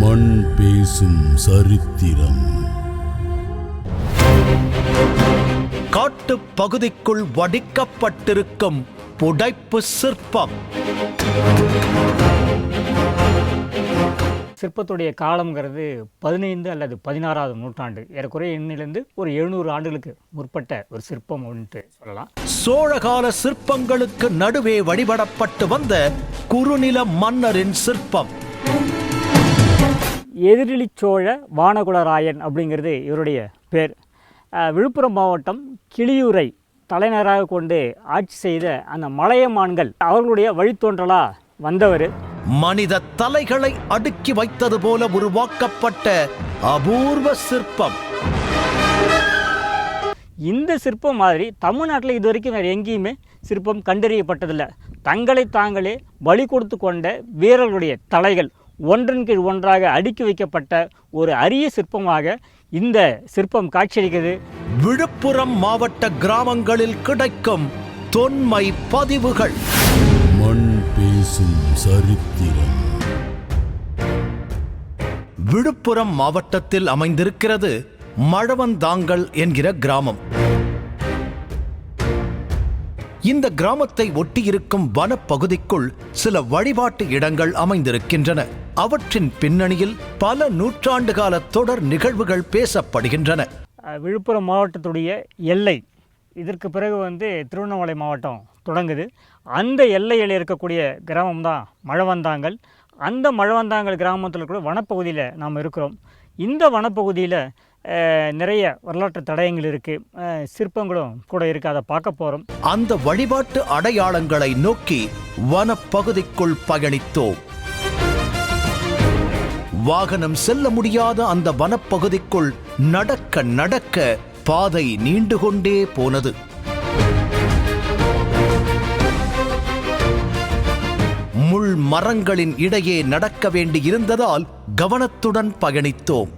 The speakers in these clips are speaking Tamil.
மண் பேசும் சரித்திரம். காட்டுப் பகுதிக்குள் வடிக்கப்பட்டிருக்கும் புடைப்பு சிற்பம். சிற்பத்துடைய காலம்ங்கிறது பதினைந்து அல்லது பதினாறாவது நூற்றாண்டு. ஏறக்குறைய எண்ணிலிருந்து ஒரு எழுநூறு ஆண்டுகளுக்கு முற்பட்ட ஒரு சிற்பம் ஒன்று சொல்லலாம். சோழகால சிற்பங்களுக்கு நடுவே வழிபடப்பட்டு வந்த குறுநில மன்னரின் சிற்பம். எதிரிலி சோழ வானகுலராயன் அப்படிங்கிறது இவருடைய பேர். விழுப்புரம் மாவட்டம் கிளியூரை தலைநகராக கொண்டு ஆட்சி செய்த அந்த மலையமான்கள் அவர்களுடைய வழித்தோன்றலா வந்தவர். மனித தலைகளை அடுக்கி வைத்தது போல உருவாக்கப்பட்ட அபூர்வ சிற்பம். இந்த சிற்பம் மாதிரி தமிழ்நாட்டில் இது வரைக்கும் வேறு எங்கேயுமே சிற்பம் கண்டறியப்பட்டதில்லை. தங்களை தாங்களே பலி கொடுத்து கொண்ட வீரர்களுடைய தலைகள் ஒன்றன் கீழ் ஒன்றாக அடுக்கி வைக்கப்பட்ட ஒரு அரிய சிற்பமாக இந்த சிற்பம் காட்சியளிக்கிறது. விழுப்புரம் மாவட்ட கிராமங்களில் கிடைக்கும் தொன்மை பதிவுகள். மண் பேசும் சரித்திரம். விழுப்புரம் மாவட்டத்தில் அமைந்திருக்கிறது மழவந்தாங்கல் என்கிற கிராமம். இந்த கிராமத்தை ஒட்டியிருக்கும் வனப்பகுதிக்குள் சில வழிபாட்டு இடங்கள் அமைந்திருக்கின்றன. அவற்றின் பின்னணியில் பல நூற்றாண்டு கால தொடர் நிகழ்வுகள் பேசப்படுகின்றன. விழுப்புரம் மாவட்டத்துடைய எல்லை. இதற்கு பிறகு வந்து திருவண்ணாமலை மாவட்டம் தொடங்குது. அந்த எல்லையில் இருக்கக்கூடிய கிராமம் தான் மழவந்தாங்கல். அந்த மழவந்தாங்கல் கிராமத்தில் கூட வனப்பகுதியில் நாம் இருக்கிறோம். இந்த வனப்பகுதியில் நிறைய வரலாற்று தடயங்கள் இருக்குது சிற்பங்களும் கூட இருக்குது அதை பார்க்க போகிறோம் அந்த வழிபாட்டு அடையாளங்களை நோக்கி வனப்பகுதிக்குள் பயணித்தோம். வாகனம் செல்ல முடியாத அந்த வனப்பகுதிக்குள் நடக்க நடக்க பாதை நீண்டு கொண்டே போனது. முள் மரங்களின் இடையே நடக்க வேண்டியிருந்ததால் கவனத்துடன் பயணித்தோம்.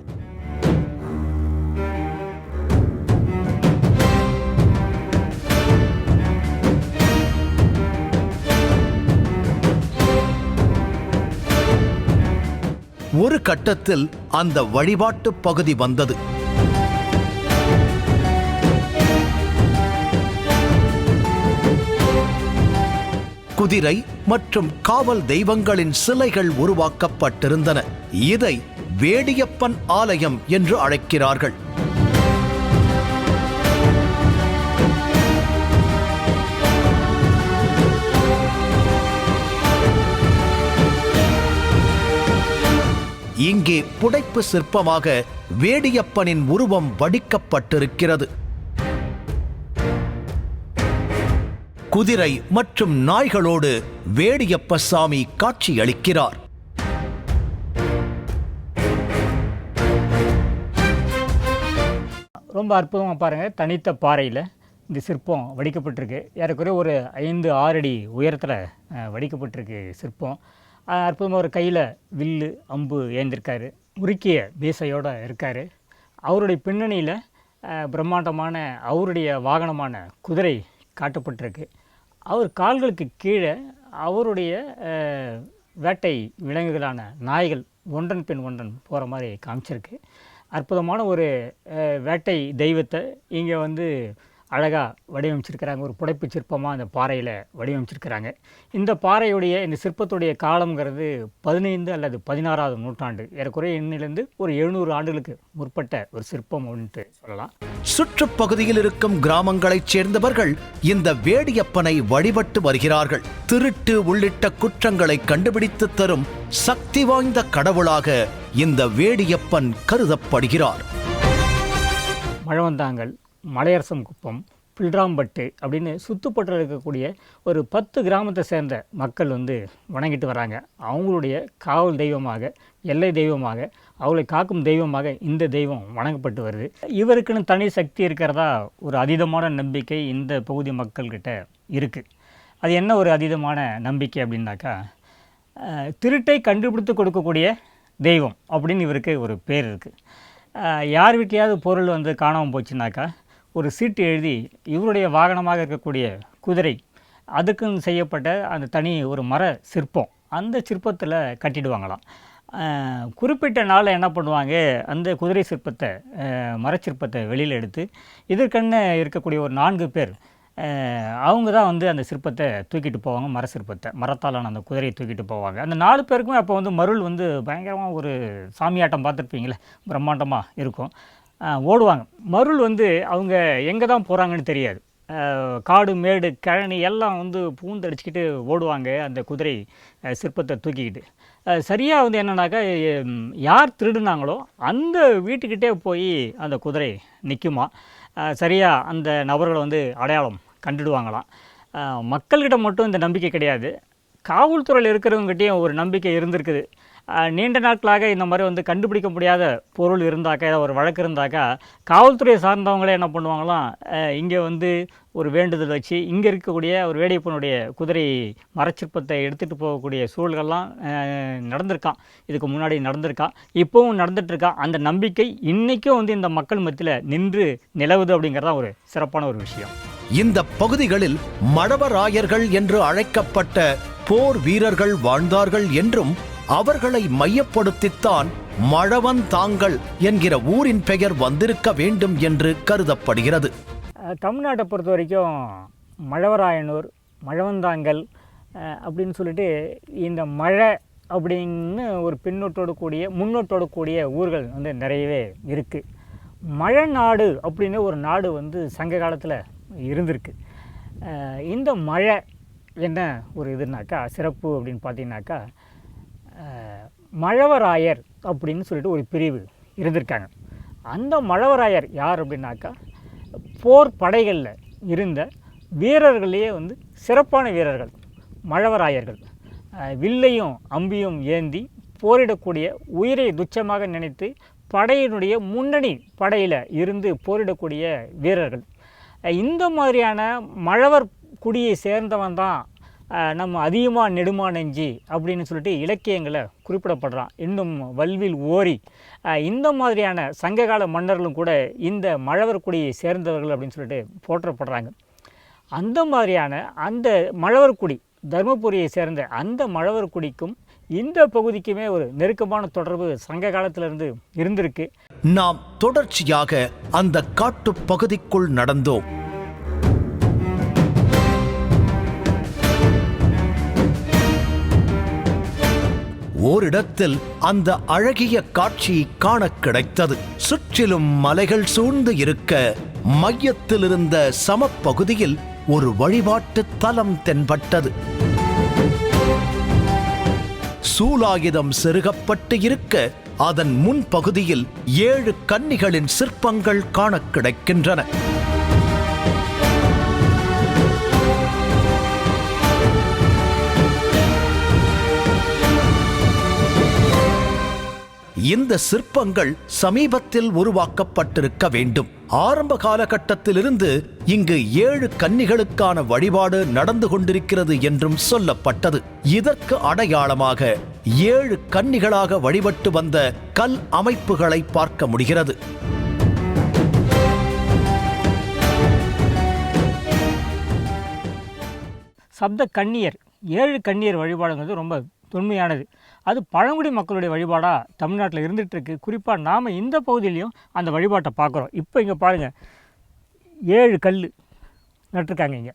ஒரு கட்டத்தில் அந்த வழிபாட்டு பகுதி வந்தது. குதிரை மற்றும் காவல் தெய்வங்களின் சிலைகள் உருவாக்கப்பட்டிருந்தன. இதை வேடியப்பன் ஆலயம் என்று அழைக்கிறார்கள். இங்கே புடைப்பு சிற்பமாக வேடியப்பனின் உருவம் வடிக்கப்பட்டிருக்கிறது. குதிரை மற்றும் நாய்களோடு வேடியப்ப சாமி காட்சியளிக்கிறார். ரொம்ப அற்புதமாக பாருங்கள் தனித்த பாறையில் இந்த சிற்பம் வடிக்கப்பட்டிருக்கு. ஏறக்குறைய ஒரு ஐந்து ஆறு அடி உயரத்தில் வடிக்கப்பட்டிருக்கு சிற்பம். அற்புதமாக ஒரு கையில் வில்லு அம்பு ஏந்திருக்காரு. உருக்கிய மீசையோடு இருக்கார். அவருடைய பின்னணியில் பிரம்மாண்டமான அவருடைய வாகனமான குதிரை காட்டப்பட்டிருக்கு. அவர் கால்களுக்கு கீழே அவருடைய வேட்டை விலங்குகளான நாய்கள் ஒன்றன் பின் ஒன்றன் போகிற மாதிரி காமிச்சிருக்கு. அற்புதமான ஒரு வேட்டை தெய்வத்தை இங்கே வந்து அழகாக வடிவமைச்சிருக்கிறாங்க. ஒரு புடைப்பு சிற்பமாக அந்த பாறையில் வடிவமைச்சிருக்கிறாங்க. இந்த பாறையுடைய இந்த சிற்பத்துடைய காலம்ங்கிறது பதினைந்து அல்லது பதினாறாவது நூற்றாண்டு. ஏறக்குறைய எண்ணிலிருந்து ஒரு எழுநூறு ஆண்டுகளுக்கு முற்பட்ட ஒரு சிற்பம் ஒன்று சொல்லலாம். சுற்றுப்பகுதியில் இருக்கும் கிராமங்களைச் சேர்ந்தவர்கள் இந்த வேடியப்பனை வழிபட்டு வருகிறார்கள். திருட்டு உள்ளிட்ட குற்றங்களை கண்டுபிடித்து தரும் சக்தி வாய்ந்த கடவுளாக இந்த வேடியப்பன் கருதப்படுகிறார். மழவந்தாங்கல் மலையரசம் குப்பம் பில்ராம்பட்டு அப்படின்னு சுத்துப்பட்டில் இருக்கக்கூடிய ஒரு பத்து கிராமத்தை சேர்ந்த மக்கள் வந்து வணங்கிட்டு வராங்க. அவங்களுடைய காவல் தெய்வமாக எல்லை தெய்வமாக அவளை காக்கும் தெய்வமாக இந்த தெய்வம் வணங்கப்பட்டு வருது. இவருக்குன்னு தனி சக்தி இருக்கிறதா ஒரு அதீதமான நம்பிக்கை இந்த பகுதி மக்கள்கிட்ட இருக்குது அது என்ன ஒரு அதீதமான நம்பிக்கை அப்படின்னாக்கா திருட்டை கண்டுபிடித்து கொடுக்கக்கூடிய தெய்வம் அப்படின்னு இவருக்கு ஒரு பேர் இருக்குது யார் வீட்லையாவது பொருள் வந்து காணாமல் போச்சுனாக்கா ஒரு சீட்டு எழுதி இவருடைய வாகனமாக இருக்கக்கூடிய குதிரை அதுக்குன்னு செய்யப்பட்ட அந்த தனி ஒரு மர சிற்பம் அந்த சிற்பத்தில் கட்டிடுவாங்களாம். குறிப்பிட்ட நாளில் என்ன பண்ணுவாங்க அந்த குதிரை சிற்பத்தை மரச்சிற்பத்தை வெளியில் எடுத்து இதற்கென்ன இருக்கக்கூடிய ஒரு நான்கு பேர் அவங்க தான் வந்து அந்த சிற்பத்தை தூக்கிட்டு போவாங்க மர சிற்பத்தை மரத்தாலான அந்த குதிரையை தூக்கிட்டு போவாங்க. அந்த நாலு பேருக்குமே அப்போ வந்து மருள் வந்து பயங்கரமாக ஒரு சாமியாட்டம் பார்த்துருப்பீங்களே பிரம்மாண்டமாக இருக்கும். ஓடுவாங்க. மருள் வந்து அவங்க எங்கே தான் போகிறாங்கன்னு தெரியாது. காடு மேடு கழனி எல்லாம் வந்து பூந்தடிச்சுக்கிட்டு ஓடுவாங்க அந்த குதிரை சிற்பத்தை தூக்கிக்கிட்டு. சரியாக வந்து என்னன்னாக்கா யார் திருடுனாங்களோ அந்த வீட்டுக்கிட்டே போய் அந்த குதிரை நிற்குமா சரியாக அந்த நபர்களை வந்து அடையாளம் கண்டுடுவாங்களாம். மக்கள்கிட்ட மட்டும் இந்த நம்பிக்கை கிடையாது. காவல்துறையில் இருக்கிறவங்ககிட்டயும் ஒரு நம்பிக்கை இருந்திருக்குது. நீண்ட நாட்களாக இந்த மாதிரி வந்து கண்டுபிடிக்க முடியாத பொருள் இருந்தாக்கா ஏதாவது ஒரு வழக்கு இருந்தாக்கா காவல்துறையை சார்ந்தவங்களே என்ன பண்ணுவாங்களாம் இங்கே வந்து ஒரு வேண்டுதல் வச்சு இங்கே இருக்கக்கூடிய ஒரு வேடியப்பனுடைய குதிரை மரச்சிற்பத்தை எடுத்துகிட்டு போகக்கூடிய சூழல்கள்லாம் நடந்திருக்கான். இதுக்கு முன்னாடி நடந்திருக்கான். இப்போவும் நடந்துகிட்ருக்கான் அந்த நம்பிக்கை இன்றைக்கும் வந்து இந்த மக்கள் மத்தியில் நின்று நிலவுது அப்படிங்கிறதான் ஒரு சிறப்பான ஒரு விஷயம். இந்த பகுதிகளில் மடவராயர்கள் என்று அழைக்கப்பட்ட போர் வீரர்கள் வாழ்ந்தார்கள் என்றும் அவர்களை மையப்படுத்தித்தான் மழவன் தாங்கள் என்கிற ஊரின் பெயர் வந்திருக்க வேண்டும் என்று கருதப்படுகிறது. தமிழ்நாட்டை பொறுத்த வரைக்கும் மழவராயனூர் மழவந்தாங்கல் அப்படின்னு சொல்லிட்டு இந்த மழை அப்படின்னு ஒரு பின்னோட்டோடு கூடிய முன்னோட்டோடு கூடிய ஊர்கள் வந்து நிறையவே இருக்குது மழை நாடு அப்படின்னு ஒரு நாடு வந்து சங்க காலத்தில் இருந்திருக்கு. இந்த மழை என்ன ஒரு இதுனாக்கா சிறப்பு அப்படின்னு பார்த்தீங்கன்னாக்கா மழவராயர் அப்படின்னு சொல்லிட்டு ஒரு பிரிவு இருந்திருக்காங்க. அந்த மழவராயர் யார் அப்படின்னாக்கா போர் படைகளில் இருந்த வீரர்களையே வந்து சிறப்பான வீரர்கள் மழவராயர்கள். வில்லையும் அம்பியும் ஏந்தி போரிடக்கூடிய உயிரை துச்சமாக நினைத்து படையினுடைய முன்னணி படையில் இருந்து போரிடக்கூடிய வீரர்கள். இந்த மாதிரியான மழவர் குடியை சேர்ந்தவன் தான் நம்ம அதிகமாக நெடுமா நெஞ்சி அப்படின்னு சொல்லிட்டு இலக்கியங்களை குறிப்பிடப்படுறான். இன்னும் வல்வில் ஓரி. இந்த மாதிரியான சங்ககால மன்னர்களும் கூட இந்த மழவர் குடியை சேர்ந்தவர்கள் அப்படின்னு சொல்லிட்டு போற்றப்படுறாங்க. அந்த மாதிரியான அந்த மழவர் குடி தருமபுரியை சேர்ந்த அந்த மழவர் குடிக்கும் இந்த பகுதிக்குமே ஒரு நெருக்கமான தொடர்பு சங்க காலத்திலிருந்து இருந்திருக்கு. நாம் தொடர்ச்சியாக அந்த காட்டு பகுதிக்குள் நடந்தோம். ஓரிடத்தில் அந்த அழகிய காட்சி காண கிடைத்தது. சுற்றிலும் மலைகள் சூழ்ந்து இருக்க மையத்தில் இருந்த சமப்பகுதியில் ஒரு வழிபாட்டு தலம் தென்பட்டது. சூலாயுதம் செருகப்பட்டு இருக்க அதன் முன்பகுதியில் ஏழு கன்னிகளின் சிற்பங்கள் காண கிடைக்கின்றன. இந்த சிற்பங்கள் சமீபத்தில் உருவாக்கப்பட்டிருக்க வேண்டும். ஆரம்ப காலகட்டத்திலிருந்து இங்கு ஏழு கன்னிகளுக்கான வழிபாடு நடந்து கொண்டிருக்கிறது என்றும் சொல்லப்பட்டது. இதற்கு அடையாளமாக ஏழு கன்னிகளாக வழிபட்டு வந்த கல் அமைப்புகளை பார்க்க முடிகிறது. சப்த கன்னியர் ஏழு கன்னியர் வழிபாடுங்கிறது ரொம்ப தொன்மையானது. அது பழங்குடி மக்களுடைய வழிபாடாக தமிழ்நாட்டில் இருந்துகிட்ருக்கு குறிப்பாக நாம் இந்த பகுதியிலையும் அந்த வழிபாட்டை பார்க்குறோம். இப்போ இங்கே பாருங்கள் ஏழு கல் நட்டிருக்காங்க இங்கே.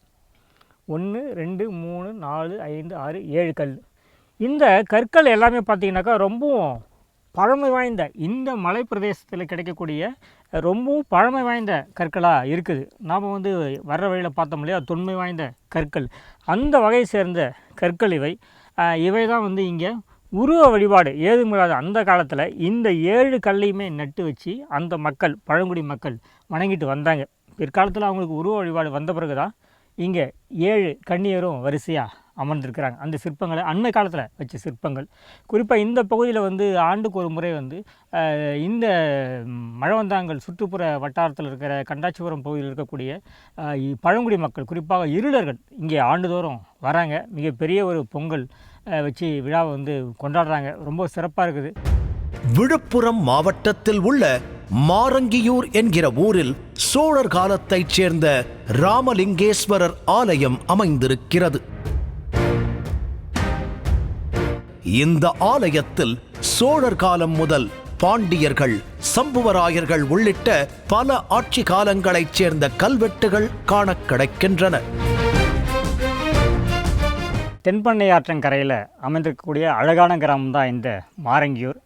ஒன்று ரெண்டு மூணு நாலு ஐந்து ஆறு ஏழு கல். இந்த கற்கள் எல்லாமே பார்த்தீங்கன்னாக்கா ரொம்பவும் பழமை வாய்ந்த இந்த மலை பிரதேசத்தில் கிடைக்கக்கூடிய ரொம்பவும் பழமை வாய்ந்த கற்களாக இருக்குது. நாம் வந்து வர்ற வழியில் பார்த்தோம் இல்லையா? தொன்மை வாய்ந்த கற்கள். அந்த வகையை சேர்ந்த கற்கள் இவை. இவை தான் வந்து இங்கே உருவ வழிபாடு ஏதுமில்லாத அந்த காலத்தில் இந்த ஏழு கல்லையுமே நட்டு வச்சு அந்த மக்கள் பழங்குடி மக்கள் வணங்கிட்டு வந்தாங்க. பிற்காலத்தில் அவங்களுக்கு உருவ வழிபாடு வந்த பிறகு தான் இங்கே ஏழு கண்ணியரும் வரிசையாக அமர்ந்திருக்கிறாங்க. அந்த சிற்பங்களை அண்மை காலத்தில் வச்ச சிற்பங்கள். குறிப்பாக இந்த பகுதியில் வந்து ஆண்டுக்கு ஒரு முறை வந்து இந்த மழவந்தாங்கல் சுற்றுப்புற வட்டாரத்தில் இருக்கிற கண்டாச்சிபுரம் பகுதியில் இருக்கக்கூடிய பழங்குடி மக்கள் குறிப்பாக இருளர்கள் இங்கே ஆண்டுதோறும் வராங்க. மிகப்பெரிய ஒரு பொங்கல் வச்சு விழாவை வந்து கொண்டாடுறாங்க. ரொம்ப சிறப்பாக இருக்குது. விழுப்புரம் மாவட்டத்தில் உள்ள மாரங்கியூர் என்கிற ஊரில் சோழர் காலத்தைச் சேர்ந்த ராமலிங்கேஸ்வரர் ஆலயம் அமைந்திருக்கிறது. இந்த ஆலயத்தில் சோழர் காலம் முதல் பாண்டியர்கள் சம்புவராயர்கள் உள்ளிட்ட பல ஆட்சி காலங்களைச் சேர்ந்த கல்வெட்டுகள் காணக் கிடைக்கின்றன. தென்பண்ணை ஆற்றங்கரையில் அமைந்திருக்கக்கூடிய அழகான கிராமம் தான் இந்த மாரங்கியூர்.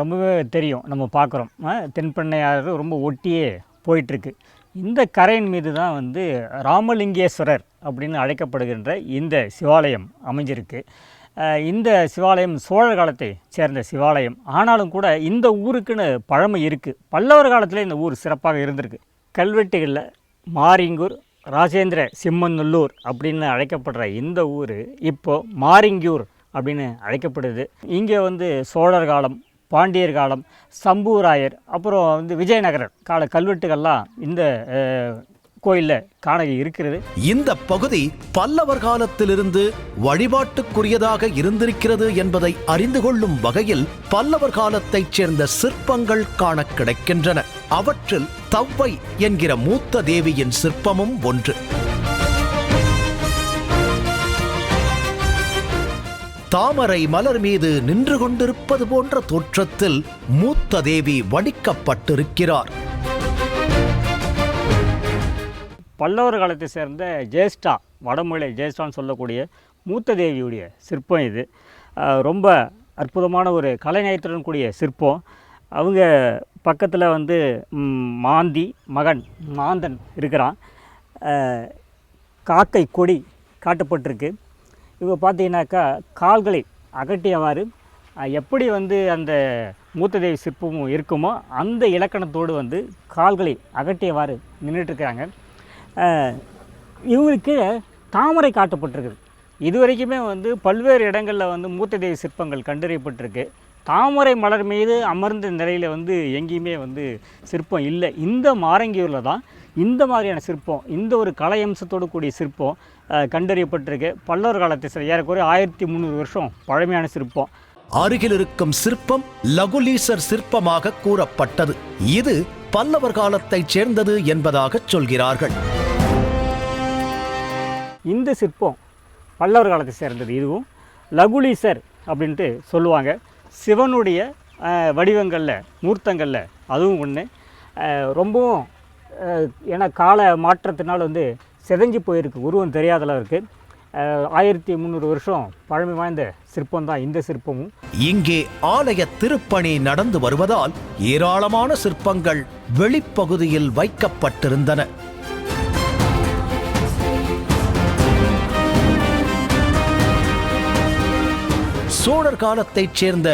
ரொம்பவே தெரியும் நம்ம பார்க்குறோம் தென்பண்ணை ஆறு ரொம்ப ஒட்டியே போயிட்டுருக்கு இந்த கரையின் மீது தான் வந்து ராமலிங்கேஸ்வரர் அப்படின்னு அழைக்கப்படுகின்ற இந்த சிவாலயம் அமைஞ்சிருக்கு. இந்த சிவாலயம் சோழர் காலத்தை சேர்ந்த சிவாலயம். ஆனாலும் கூட இந்த ஊருக்குன்னு பழமை இருக்குது பல்லவர் காலத்தில் இந்த ஊர் சிறப்பாக இருந்திருக்கு. கல்வெட்டுகளில் மாரிங்கூர் ராஜேந்திர சிம்மநல்லூர் அப்படின்னு அழைக்கப்படுற இந்த ஊர் இப்போது மாரிங்கியூர் அப்படின்னு அழைக்கப்படுது. இங்கே வந்து சோழர் காலம் பாண்டியர் காலம் சம்பூராயர் அப்புறம் வந்து விஜயநகரர் கால கல்வெட்டுகள்லாம் இந்த கோயிலில் காண இருக்கிறது. இந்த பகுதி பல்லவர் காலத்திலிருந்து வழிபாட்டுக்குரியதாக இருந்திருக்கிறது என்பதை அறிந்து கொள்ளும் வகையில் பல்லவர் காலத்தைச் சேர்ந்த சிற்பங்கள் காண கிடைக்கின்றன. அவற்றில் தவ்வை என்கிற மூத்த தேவியின் சிற்பமும் ஒன்று. தாமரை மலர் மீது நின்று கொண்டிருப்பது போன்ற தோற்றத்தில் மூத்த தேவி வடிக்கப்பட்டிருக்கிறார் பல்லவர் காலத்தை சேர்ந்த ஜேஷ்டா வடமொழி ஜேஷ்டான்னு சொல்லக்கூடிய மூத்த தேவியுடைய சிற்பம் இது. ரொம்ப அற்புதமான ஒரு கலைநயத்துடன் கூடிய சிற்பம். அவங்க பக்கத்தில் வந்து மாந்தி மகன் மாந்தன் இருக்கிறான். காக்கை கொடி காட்டப்பட்டிருக்கு. இவங்க பார்த்தீங்கன்னாக்கா கால்களை அகட்டியவாறு எப்படி வந்து அந்த மூத்த தேவி சிற்பமும் இருக்குமோ அந்த இலக்கணத்தோடு வந்து கால்களை அகட்டியவாறு நின்றுட்டுருக்கிறாங்க இவங்களுக்கு தாமரை காட்டப்பட்டிருக்குது. இது வரைக்குமே வந்து பல்வேறு இடங்களில் வந்து மூத்த தேவி சிற்பங்கள் கண்டறியப்பட்டிருக்கு. தாமரை மலர் மீது அமர்ந்த நிலையில் வந்து எங்கேயுமே வந்து சிற்பம் இல்லை. இந்த மாரங்கியூரில் தான் இந்த மாதிரியான சிற்பம் இந்த ஒரு கலை அம்சத்தோடு கூடிய சிற்பம் கண்டறியப்பட்டிருக்கு. பல்லவர் காலத்தை சார் ஏறக்குறைய ஆயிரத்தி முந்நூறு வருஷம் பழமையான சிற்பம். அருகில் இருக்கும் சிற்பம் லகுலீசர் சிற்பமாக கூறப்பட்டது. இது பல்லவர் காலத்தைச் சேர்ந்தது என்பதாகச் சொல்கிறார்கள். இந்த சிற்பம் பல்லவர் காலத்தை சேர்ந்தது. இதுவும் லகுலீசர் அப்படின்ட்டு சொல்லுவாங்க. சிவனுடைய வடிவங்களில் மூர்த்தங்களில் அதுவும் ஒன்று ரொம்பவும் ஏன்னா கால மாற்றத்தினால் வந்து செதஞ்சு போயிருக்கு. உருவம் தெரியாத அளவுக்கு ஆயிரத்தி முந்நூறு வருஷம் பழமை வாய்ந்த சிற்பம் தான் இந்த சிற்பமும். இங்கே ஆலய திருப்பணி நடந்து வருவதால் ஏராளமான சிற்பங்கள் வெளிப்பகுதியில் வைக்கப்பட்டிருந்தன. சோழர் காலத்தைச் சேர்ந்த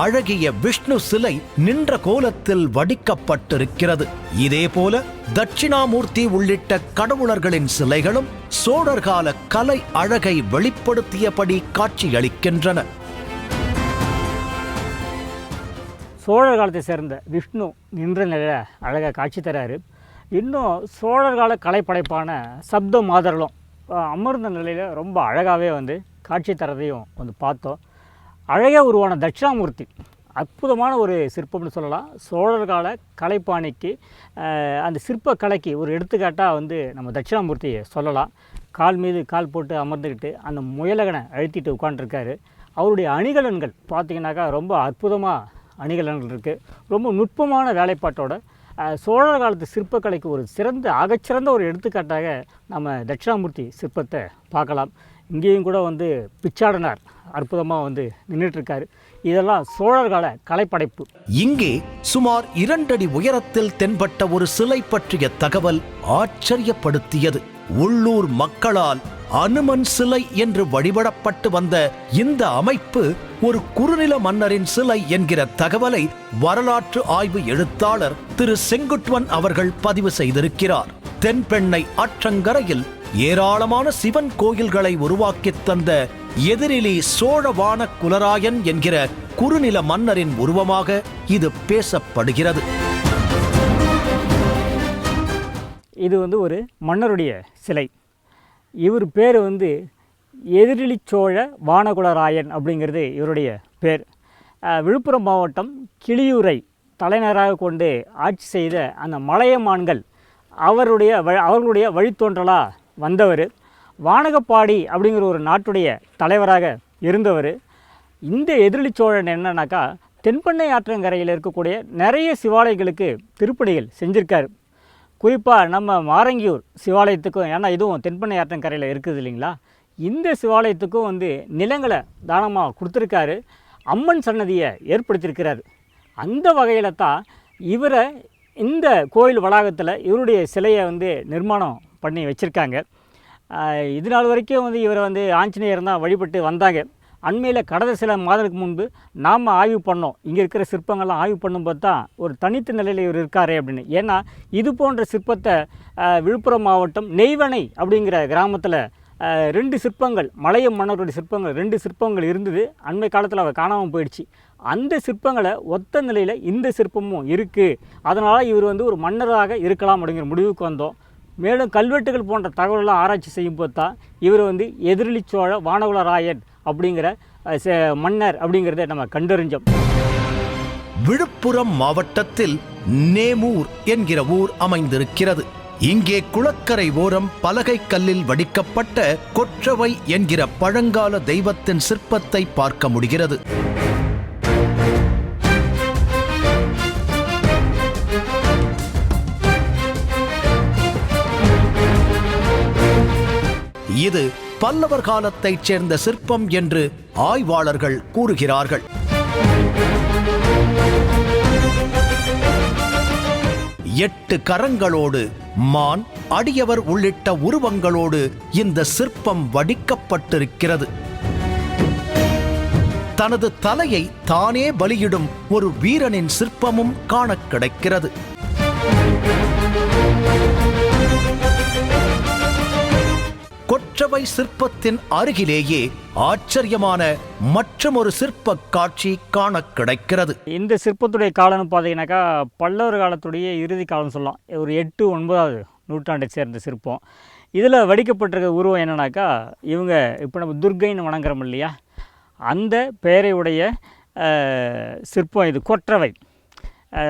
அழகிய விஷ்ணு சிலை நின்ற கோலத்தில் வடிக்கப்பட்டிருக்கிறது. இதேபோல தட்சிணாமூர்த்தி உள்ளிட்ட கடவுளர்களின் சிலைகளும் சோழர் கால கலை அழகை வெளிப்படுத்தியபடி காட்சியளிக்கின்றன. சோழர் காலத்தை சேர்ந்த விஷ்ணு நின்ற நிலையில் அழகாக காட்சி தராரு. இன்னும் சோழர் கால கலைப்படைப்பான சப்த மாதர்களும் அமர்ந்த நிலையில் ரொம்ப அழகாகவே வந்து காட்சி தரதையும் வந்து பார்த்தோம். அழகாக உருவான தட்சிணாமூர்த்தி. அற்புதமான ஒரு சிற்பம்னு சொல்லலாம். சோழர் கால கலைப்பாணிக்கு அந்த சிற்ப கலைக்கு ஒரு எடுத்துக்காட்டாக வந்து நம்ம தட்சிணாமூர்த்தியை சொல்லலாம். கால் மீது கால் போட்டு அமர்ந்துக்கிட்டு அந்த முயலகனை அழுத்திட்டு உட்காந்துருக்காரு அவருடைய அணிகலன்கள் பார்த்தீங்கன்னாக்கா ரொம்ப அற்புதமாக அணிகலன்கள் இருக்குது ரொம்ப நுட்பமான வேலைப்பாட்டோட சோழர் காலத்து சிற்பக்கலைக்கு ஒரு சிறந்த ஆகச்சிறந்த ஒரு எடுத்துக்காட்டாக நம்ம தட்சிணாமூர்த்தி சிற்பத்தை பார்க்கலாம். இங்கேயும் கூட வந்து பிச்சாடனார் அற்புதமாக வந்து நின்றுட்டுருக்காரு. இதெல்லாம் சோழர் கால கலைப்படைப்பு. இங்கே சுமார் இரண்டடி உயரத்தில் தென்பட்ட ஒரு சிலை பற்றிய தகவல் ஆச்சரியப்படுத்தியது. உள்ளூர் மக்களால் அனுமன் சிலை என்று வழிபடப்பட்டு வந்த இந்த அமைப்பு ஒரு குறுநில மன்னரின் சிலை என்கிற தகவலை வரலாற்று ஆய்வு எழுத்தாளர் திரு செங்குட்வன் அவர்கள் பதிவு செய்திருக்கிறார். தென்பெண்ணை ஆற்றங்கரையில் ஏராளமான சிவன் கோயில்களை உருவாக்கித் தந்த எதிரிலி சோழவான குலராயன் என்கிற குறுநில மன்னரின் உருவமாக இது பேசப்படுகிறது. இது வந்து ஒரு மன்னருடைய சிலை. இவர் பேர் வந்து எதிரிலி சோழ வானகுலராயன் அப்படிங்கிறது இவருடைய பேர். விழுப்புரம் மாவட்டம் கிளியூரை தலைநகராக கொண்டு ஆட்சி செய்த அந்த மலையமான்கள் அவருடைய அவர்களுடைய வழித்தோன்றலாக வந்தவர். வானகப்பாடி அப்படிங்கிற ஒரு நாட்டுடைய தலைவராக இருந்தவர். இந்த எதிரொலி சோழன் என்னன்னாக்கா தென்பண்ணை ஆற்றங்கரையில் இருக்கக்கூடிய நிறைய சிவாலயங்களுக்கு திருப்பணிகள் செஞ்சுருக்கார். குறிப்பாக நம்ம மாரங்கியூர் சிவாலயத்துக்கும் ஏன்னா இதுவும் தென்பண்ணை ஆற்றங்கரையில் இருக்குது இல்லைங்களா? இந்த சிவாலயத்துக்கும் வந்து நிலங்களை தானமாக கொடுத்துருக்காரு. அம்மன் சன்னதியை ஏற்படுத்தியிருக்கிறார். அந்த வகையில் தான் இவரை இந்த கோயில் வளாகத்தில் இவருடைய சிலையை வந்து நிர்மாணம் பண்ணி வச்சுருக்காங்க. இது நாள் வரைக்கும் வந்து இவரை வந்து ஆஞ்சநேயர் தான் வழிபட்டு வந்தாங்க. அண்மையில் கடந்த சில மாதத்துக்கு முன்பு நாம் ஆய்வு பண்ணோம். இங்கே இருக்கிற சிற்பங்கள்லாம் ஆய்வு பண்ணும்போது தான் ஒரு தனித்த நிலையில் இவர் இருக்கார் அப்படின்னு. ஏன்னா இது போன்ற சிற்பத்தை விழுப்புரம் மாவட்டம் நெய்வனை அப்படிங்கிற கிராமத்தில் ரெண்டு சிற்பங்கள் மலைய மன்னருடைய சிற்பங்கள் ரெண்டு சிற்பங்கள் இருந்தது. அண்மை காலத்தில் அவர் காணாமல் போயிடுச்சு. அந்த சிற்பங்களை ஒத்த நிலையில் இந்த சிற்பமும் இருக்குது அதனால் இவர் வந்து ஒரு மன்னராக இருக்கலாம் அப்படிங்கிற முடிவுக்கு வந்தோம். மேலும் கல்வெட்டுகள் போன்ற தகவல்களை ஆராய்ச்சி செய்யும்போது தான் இவர் வந்து எதிரொலி சோழ வானகுலராயன் அப்படிங்கிற மன்னர் அப்படிங்கிறத நம்ம கண்டறிஞ்சோம். விழுப்புரம் மாவட்டத்தில் நேமூர் என்கிற ஊர் அமைந்திருக்கிறது. இங்கே குளக்கரை ஓரம் பலகை கல்லில் வடிக்கப்பட்ட கொற்றவை என்கிற பழங்கால தெய்வத்தின் சிற்பத்தை பார்க்க முடிகிறது. இது பல்லவர் காலத்தைச் சேர்ந்த சிற்பம் என்று ஆய்வாளர்கள் கூறுகிறார்கள். எட்டு கரங்களோடு மான் அடியவர் உள்ளிட்ட உருவங்களோடு இந்த சிற்பம் வடிக்கப்பட்டிருக்கிறது. தனது தலையை தானே பலியிடும் ஒரு வீரனின் சிற்பமும் காணக் கிடைக்கிறது. கொற்றவை சிற்பத்தின் அருகிலேயே ஆச்சரியமான மற்றொரு சிற்பக் காட்சி காண கிடைக்கிறது. இந்த சிற்பத்துடைய காலம்னு பார்த்தீங்கன்னாக்கா பல்லவர் காலத்துடைய இறுதி காலம் சொல்லலாம். ஒரு எட்டு ஒன்பதாவது நூற்றாண்டை சேர்ந்த சிற்பம். இதில் வடிக்கப்பட்டிருக்க உருவம் என்னன்னாக்கா இவங்க இப்போ நம்ம துர்க்கைன்னு வணங்குறோம் இல்லையா? அந்த பெயரையுடைய சிற்பம் இது கொற்றவை.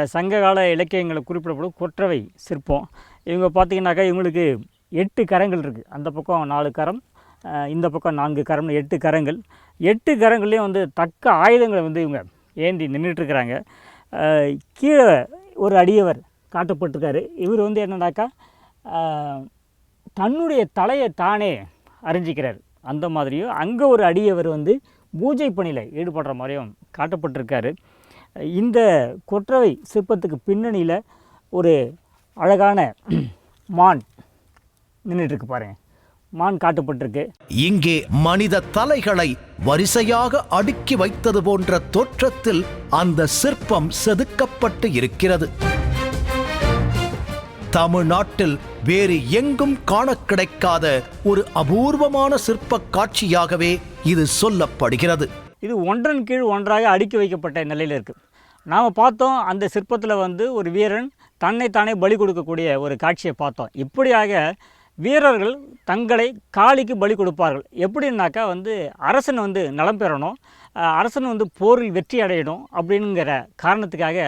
சங்ககால இலக்கியங்களை குறிப்பிடப்படும் கொற்றவை சிற்பம். இவங்க பார்த்தீங்கன்னாக்கா இவங்களுக்கு எட்டு கரங்கள் இருக்குது அந்த பக்கம் நாலு கரம் இந்த பக்கம் நான்கு கரம்னு எட்டு கரங்கள். எட்டு கரங்கள்லேயும் வந்து தக்க ஆயுதங்களை வந்து இவங்க ஏந்தி நின்றுட்டுருக்குறாங்க கீழே ஒரு அடியவர் காட்டப்பட்டிருக்காரு. இவர் வந்து என்னன்னாக்கா தன்னுடைய தலையை தானே அறிஞ்சிக்கிறார். அந்த மாதிரியும் அங்கே ஒரு அடியவர் வந்து பூஜை பணியில் ஈடுபடுற மாதிரியும் காட்டப்பட்டிருக்காரு. இந்த கொற்றவை சிற்பத்துக்கு பின்னணியில் ஒரு அழகான மான் நின்றுட்டுருக்கு பாருங்க. மான் காட்டப்பட்டிருக்கு. இங்கே மனித தலைகளை வரிசையாக அடுக்கி வைத்தது போன்ற தோற்றத்தில் அந்த சிற்பம் செதுக்கப்பட்டு இருக்கிறது. தமிழ்நாட்டில் வேறு எங்கும் காணக் கிடைக்காத ஒரு அபூர்வமான சிற்பக் காட்சியாகவே இது சொல்லப்படுகிறது. இது ஒன்றன் கீழ் ஒன்றாக அடுக்கி வைக்கப்பட்ட நிலையில் இருக்குது நாம் பார்த்தோம் அந்த சிற்பத்தில் வந்து ஒரு வீரன் தன்னைத்தானே பலி கொடுக்கக்கூடிய ஒரு காட்சியை பார்த்தோம். இப்படியாக வீரர்கள் தங்களை காளிக்கு பலி கொடுப்பார்கள். எப்படின்னாக்கா வந்து அரசன் வந்து நலம் பெறணும் அரசன் வந்து போரில் வெற்றி அடையணும் அப்படிங்கிற காரணத்துக்காக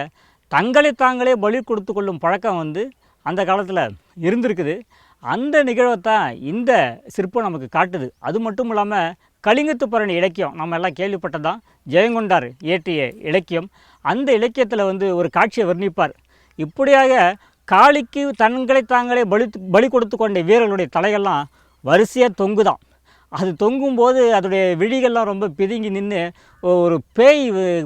தங்களை தாங்களே பலி கொடுத்து கொள்ளும் பழக்கம் வந்து அந்த காலத்தில் இருந்திருக்குது. அந்த நிகழ்வைத்தான் இந்த சிற்பம் நமக்கு காட்டுது. அது மட்டும் இல்லாமல் கலிங்கத்து பரணி இலக்கியம் நம்ம எல்லாம் கேள்விப்பட்டதான் ஜெயங்கொண்டார் இயற்றிய இலக்கியம். அந்த இலக்கியத்தில் வந்து ஒரு காட்சியை வர்ணிப்பார். இப்படியாக காளிக்கு தங்களை தாங்களே பலி பலி கொடுத்து கொண்ட வீரர்களுடைய தலைகள்லாம் வரிசையாக தொங்குதான். அது தொங்கும்போது அதோடைய விழிகள்லாம் ரொம்ப பிதுங்கி நின்று ஒரு பேய்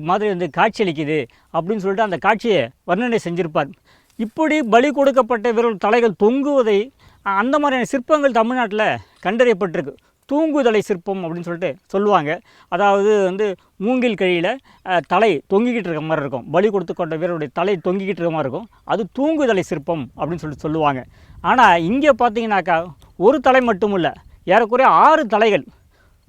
மாதிரி வந்து காட்சியளிக்குது அப்படின்னு சொல்லிட்டு அந்த காட்சியை வர்ணனை செஞ்சுருப்பார். இப்படி பலி கொடுக்கப்பட்ட வீரர்கள் தலைகள் தொங்குவதை அந்த மாதிரியான சிற்பங்கள் தமிழ்நாட்டில் கண்டறியப்பட்டிருக்கு. தூங்குதலை சிற்பம் அப்படின்னு சொல்லிட்டு சொல்லுவாங்க. அதாவது வந்து மூங்கில் கழியில் தலை தொங்கிக்கிட்டு இருக்க மாதிரி இருக்கும். பலி கொடுத்து கொண்ட வீரருடைய தலை தொங்கிக்கிட்டு இருக்க மாதிரி இருக்கும். அது தூங்குதலை சிற்பம் அப்படின்னு சொல்லிட்டு சொல்லுவாங்க. ஆனால் இங்கே பார்த்தீங்கன்னாக்கா ஒரு தலை மட்டும் இல்லை ஏறக்குறைய ஆறு தலைகள்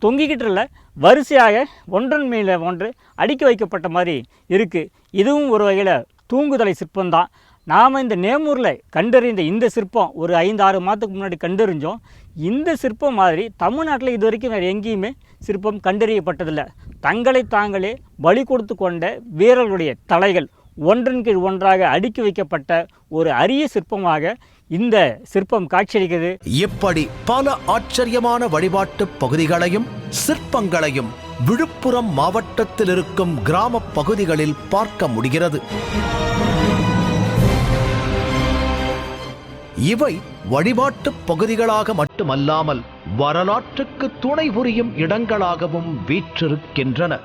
தொங்கிக்கிட்டு இல்லை வரிசையாக ஒன்றன் மேலே ஒன்று அடுக்கி வைக்கப்பட்ட மாதிரி இருக்குது இதுவும் ஒரு வகையில் தூங்குதலை சிற்பம்தான். நாம் இந்த நேமூரில் கண்டறிந்த இந்த சிற்பம் ஒரு ஐந்து ஆறு மாதத்துக்கு முன்னாடி கண்டறிஞ்சோம். இந்த சிற்பம் மாதிரி தமிழ்நாட்டில் இது வரைக்கும் வேறு எங்கேயுமே சிற்பம் கண்டறியப்பட்டதில்லை. தங்களை தாங்களே பலி கொடுத்து கொண்ட வீரர்களுடைய தலைகள் ஒன்றன் கீழ் ஒன்றாக அடுக்கி வைக்கப்பட்ட ஒரு அரிய சிற்பமாக இந்த சிற்பம் காட்சியளிக்கிறது. இப்படி பல ஆச்சரியமான வழிபாட்டு பகுதிகளையும் சிற்பங்களையும் விழுப்புரம் மாவட்டத்தில் இருக்கும் கிராம பகுதிகளில் பார்க்க முடிகிறது. இவை வழிபாட்டுப் பகுதிகளாக மட்டுமல்லாமல் வரலாற்றுக்கு துணை புரியும் இடங்களாகவும் வீற்றிருக்கின்றன.